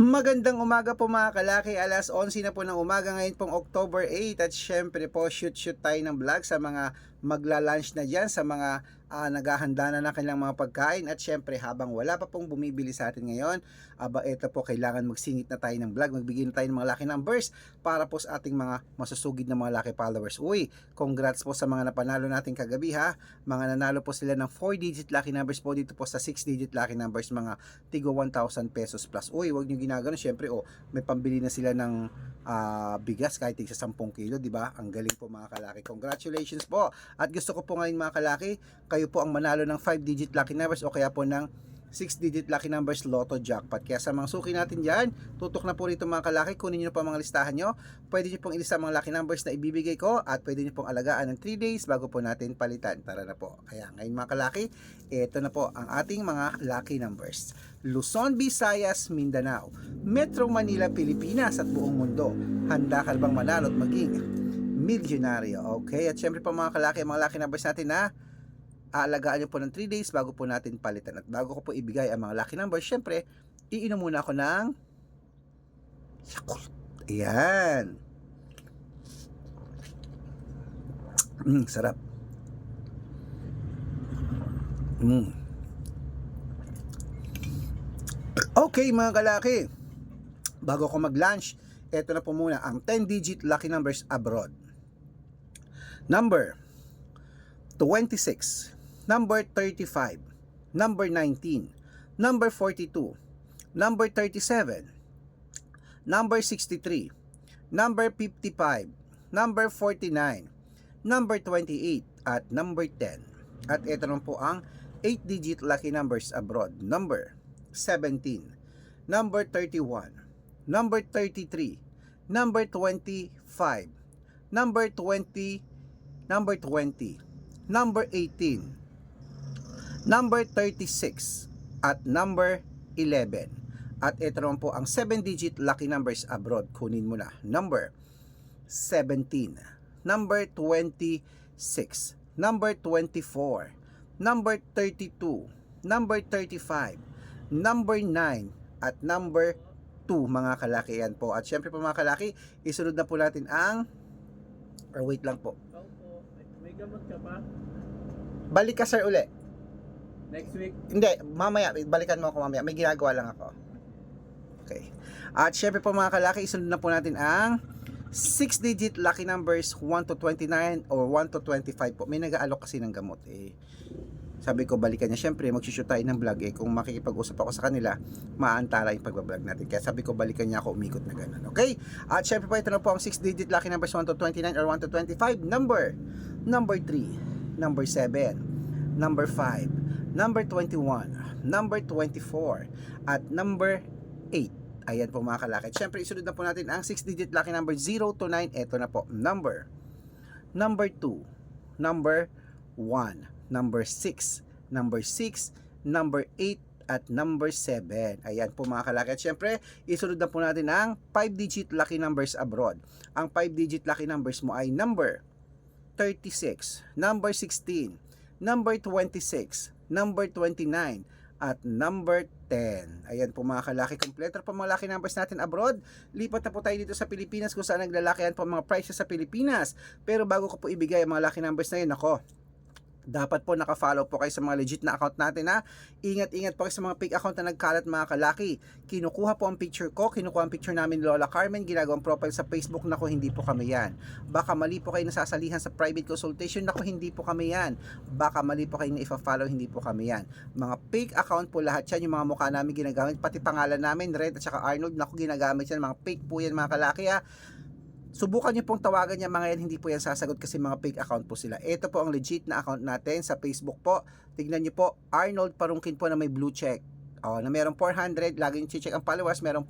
Magandang umaga po mga kalaki, alas 11 na po ng umaga. Ngayon pong October 8 at syempre po shoot shoot tayo ng vlog sa mga magla-lunch na dyan, sa mga ah, naghahanda na ng kanilang mga pagkain at syempre habang wala pa pong bumibili sa atin ngayon, aba ito po kailangan magsingit na tayo ng vlog, magbigay na tayo ng mga lucky numbers para po sa ating mga masusugid na mga lucky followers. Uy, congrats po sa mga napanalo natin kagabi ha, mga nanalo po sila ng 4 digit lucky numbers po dito po sa 6 digit lucky numbers mga tigo 1,000 pesos plus. Uy, wag nyo ginagano. Siyempre, oh, may pambili na sila ng ah, bigas kahit sa 10 kilo, di ba? Ang galing po mga kalaki. Congratulations po. At gusto ko po ngayon mga kalaki, kayo po ang manalo ng 5 digit lucky numbers o kaya po ng 6 digit lucky numbers lotto jackpot. Kaya sa mga suki natin dyan, tutok na po rito mga kalaki, kunin nyo pa mga listahan nyo. Pwede nyo pong ilista mga lucky numbers na ibibigay ko at pwede nyo pong alagaan ng 3 days bago po natin palitan. Tara na po. Kaya ngayon mga kalaki, ito na po ang ating mga lucky numbers. Luzon, Visayas, Mindanao, Metro Manila, Pilipinas at buong mundo. Handa ka bang manalo at maging milyonaryo? Okay, at syempre po mga kalaki, mga lucky numbers natin na aalagaan nyo po ng 3 days bago po natin palitan. At bago ko po ibigay ang mga lucky numbers, syempre, iinom muna ako ng Yakult. Ayan. Mm, sarap. Mm. Okay mga kalaki, bago ko mag-lunch, eto na po muna ang 10-digit lucky numbers abroad. Number 26, number 35, number 19, number 42, number 37, number 63, number 55, number 49, number 28, at number 10. At ito naman po ang 8-digit lucky numbers abroad. Number 17, number 31, number 33, number 25, number 20, number 20, number 18, number 36, at number 11. At ito naman po ang 7-digit lucky numbers abroad. Kunin mo na. Number 17, number 26, number 24, number 32, number 35, number 9, at number 2 mga kalaki yan po. At syempre po mga kalaki, isunod na po natin ang or wait lang po. Gamot ka ba? Balik ka sir uli. Next week? Hindi, mamaya, balikan mo ako mamaya. May ginagawa lang ako. Okay. At syempre po mga kalaki, isunod na po natin ang 6-digit lucky numbers 1 to 29 or 1 to 25 po. May nag-aalok kasi ng gamot eh. Sabi ko, balikan niya. Syempre, magsushoot tayo ng vlog eh. Kung makikipag-usap ako sa kanila, maantala yung pagbablog natin. Kaya sabi ko, balikan niya ako umikot na ganun. Okay? At syempre po, ito na po ang 6-digit lucky numbers 1 to 29 or 1 to 25. Number, number 3, number 7, number 5, number 21, number 24, at number 8. Ayan po mga kalaki. Siyempre, isunod na po natin ang 6-digit lucky number 0 to 9. Ito na po. Number. Number 2. Number 1. Number 6. Number 6. Number 8 at number 7. Ayan po mga kalaki. At syempre, isunod na po natin ang 5-digit lucky numbers abroad. Ang 5-digit lucky numbers mo ay number 36, number 16, number 26, number 29, at number 10. Ayan po mga kalaki. Kompleto po mga lucky numbers natin abroad. Lipat na po tayo dito sa Pilipinas kung saan naglalakihan po mga prices sa Pilipinas. Pero bago ko po ibigay ang mga lucky numbers na yun, ako, dapat po naka-follow po kayo sa mga legit na account natin ha. Ingat-ingat po kayo sa mga fake account na nagkalat mga kalaki. Kinukuha po ang picture ko, kinukuha ang picture namin Lola Carmen, ginagawang profile sa Facebook, nako hindi po kami yan. Baka mali po kayo nasasalihan sa private consultation, nako hindi po kami yan. Baka mali po kayo na ifa-follow, hindi po kami yan. Mga fake account po lahat yan, yung mga mukha namin ginagamit, pati pangalan namin, Red at saka Arnold, nako ginagamit yan, mga fake po yan mga kalaki ha. Subukan niyo pong tawagan niya mga yan, hindi po yan sasagot kasi mga fake account po sila. Ito po ang legit na account natin sa Facebook po. Tignan niyo po, Arnold Parungkin po na may blue check. Oh, na merong 400, lagi niyo check ang followers, merong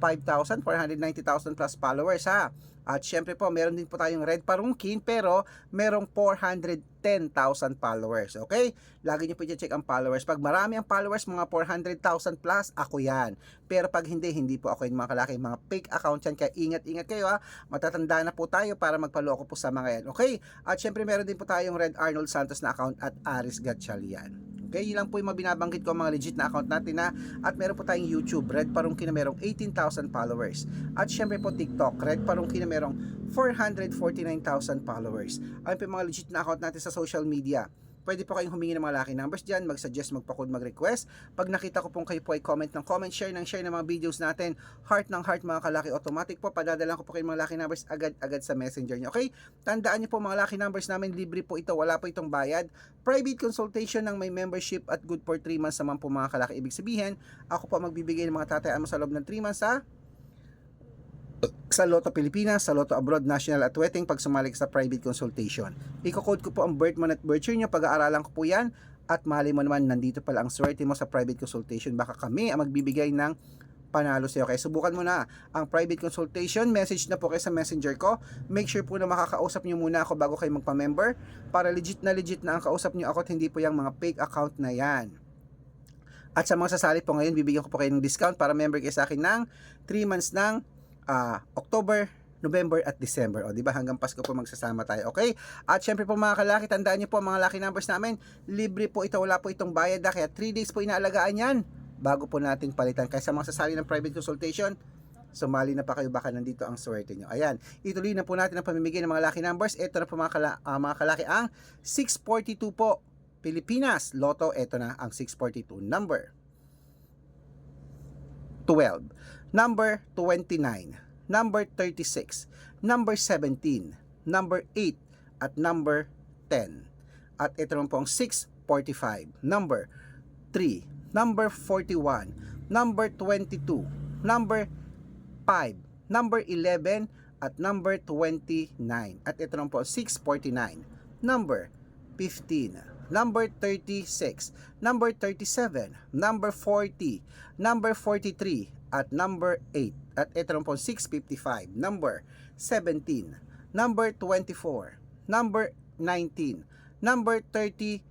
495,000, 490,000 plus followers ha. At syempre po, meron din po tayong Red Parungkin pero merong 410,000 followers. Okay? Lagi niyo po i-check ang followers. Pag marami ang followers, mga 400,000 plus, ako yan. Pero pag hindi, hindi po ako yung mga kalaki, mga fake account yan. Kaya ingat-ingat kayo ha. Matatanda na po tayo para magpaloko po sa mga yan. Okay? At syempre meron din po tayong Red Arnold Santos na account at Aris Gatchalian. Okay, yun lang po yung mga binabanggit ko mga legit na account natin na at meron po tayong YouTube, Red Parungki na merong 18,000 followers. At syempre po TikTok, Red Parungki na merong 449,000 followers. Ayun po yung mga legit na account natin sa social media. Pwede po kayong humingi ng mga lucky numbers dyan, mag-suggest, magpa-code, mag-request. Pag nakita ko pong kayo po ay comment ng comment, share ng share ng mga videos natin, heart ng heart mga kalaki, automatic po, padadalan ko po kayo mga lucky numbers agad-agad sa messenger nyo. Okay? Tandaan nyo po mga lucky numbers namin, libre po ito, wala po itong bayad. Private consultation ng may membership at good for 3 months naman po mga kalaki. Ibig sabihin, ako po magbibigay ng mga tatayaan mo sa loob ng 3 months ha? Sa Lotto Pilipinas, sa Lotto Abroad, National at Wedding pag sumali ka sa private consultation. Iko-code ko po ang birth month at birth year nyo, pag-aaralan ko po yan at mali mo naman nandito pala ang swerte mo sa private consultation. Baka kami ang magbibigay ng panalo sa'yo. Kaya subukan mo na ang private consultation. Message na po kayo sa messenger ko. Make sure po na makakausap nyo muna ako bago kayo magpa-member para legit na legit na ang kausap nyo ako at hindi po yung mga fake account na yan. At sa mga sasali po ngayon, bibigyan ko po kayo ng discount para member kayo sa akin ng 3 months ng ah, October, November at December. O, di ba? Hanggang Pasko po magsasama tayo. Okay? At syempre po mga kalaki, tandaan niyo po mga lucky numbers namin. Libre po ito, wala po itong bayad. na, Kaya 3 days po inaalagaan yan bago po natin palitan. Kaya sa mga sasali ng private consultation, sumali na pa kayo baka nandito ang swerte nyo. Ayan, ituloy na po natin ang pamimigay ng mga lucky numbers. Ito na po mga, kala, ah, mga kalaki ang 642 po. Pilipinas, Lotto, ito na ang 642 number. 12, number 29, number 36, number 17, number 8, at number 10. At ito naman po ang 645, number 3, number 41, number 22, number 5, number 11, at number 29. At ito naman po ang 649, number 15, number 36, number 37, number 40, number 43, at number 8. At ito naman po 655, number 17, number 24, number 19, number 38,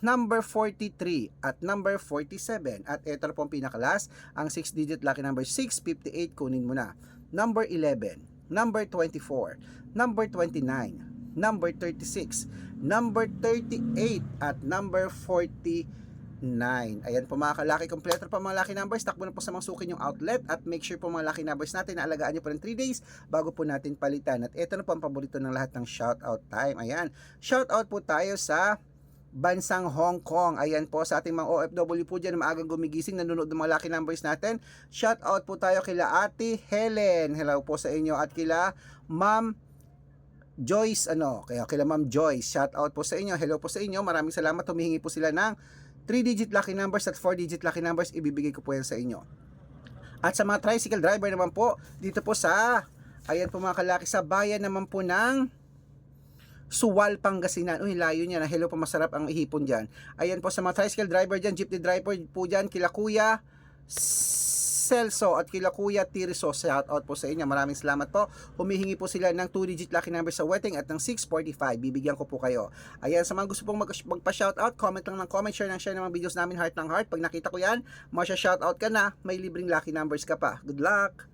number 43, at number 47. At ito na po pinakalas, ang 6-digit lucky number 658, kunin mo na. Number 11, number 24, number 29, number 36, number 38, at number 49. Ayan po mga kalaki, kompleto pa mga lucky numbers. Takbo na po sa mga sukin yung outlet at make sure po mga lucky numbers natin na alagaan nyo po ng 3 days bago po natin palitan. At ito na po ang paborito ng lahat ng shoutout time. Ayan, shoutout po tayo sa bansang Hong Kong. Ayan po sa ating mga OFW po dyan na maagang gumigising, nanonood ng mga lucky numbers natin. Shout out po tayo kila Ate Helen. Hello po sa inyo. At kila Ma'am Joyce, ano, kaya kila Ma'am Joyce, shout out po sa inyo. Hello po sa inyo. Maraming salamat. Humihingi po sila ng 3-digit lucky numbers at 4-digit lucky numbers. Ibibigay ko po yan sa inyo. At sa mga tricycle driver naman po, dito po sa, ayan po mga kalaki, sa bayan naman po ng Suwal, Pangasinan. Uy, layo niya na. Hello po, masarap ang ihipon dyan. Ayan po sa mga tricycle driver dyan, jeepney driver po dyan, kila Kuya Celso at kila Kuya Tirso. Shout out po sa inyo. Maraming salamat po. Humihingi po sila ng 2-digit lucky number sa wedding at ng 645. Bibigyan ko po kayo. Ayan, sa mga gusto pong mag- magpa-shout out, comment lang ng comment, share ng share ng mga videos namin, heart ng heart. Pag nakita ko yan, masya-shout out ka na, may libreng lucky numbers ka pa. Good luck!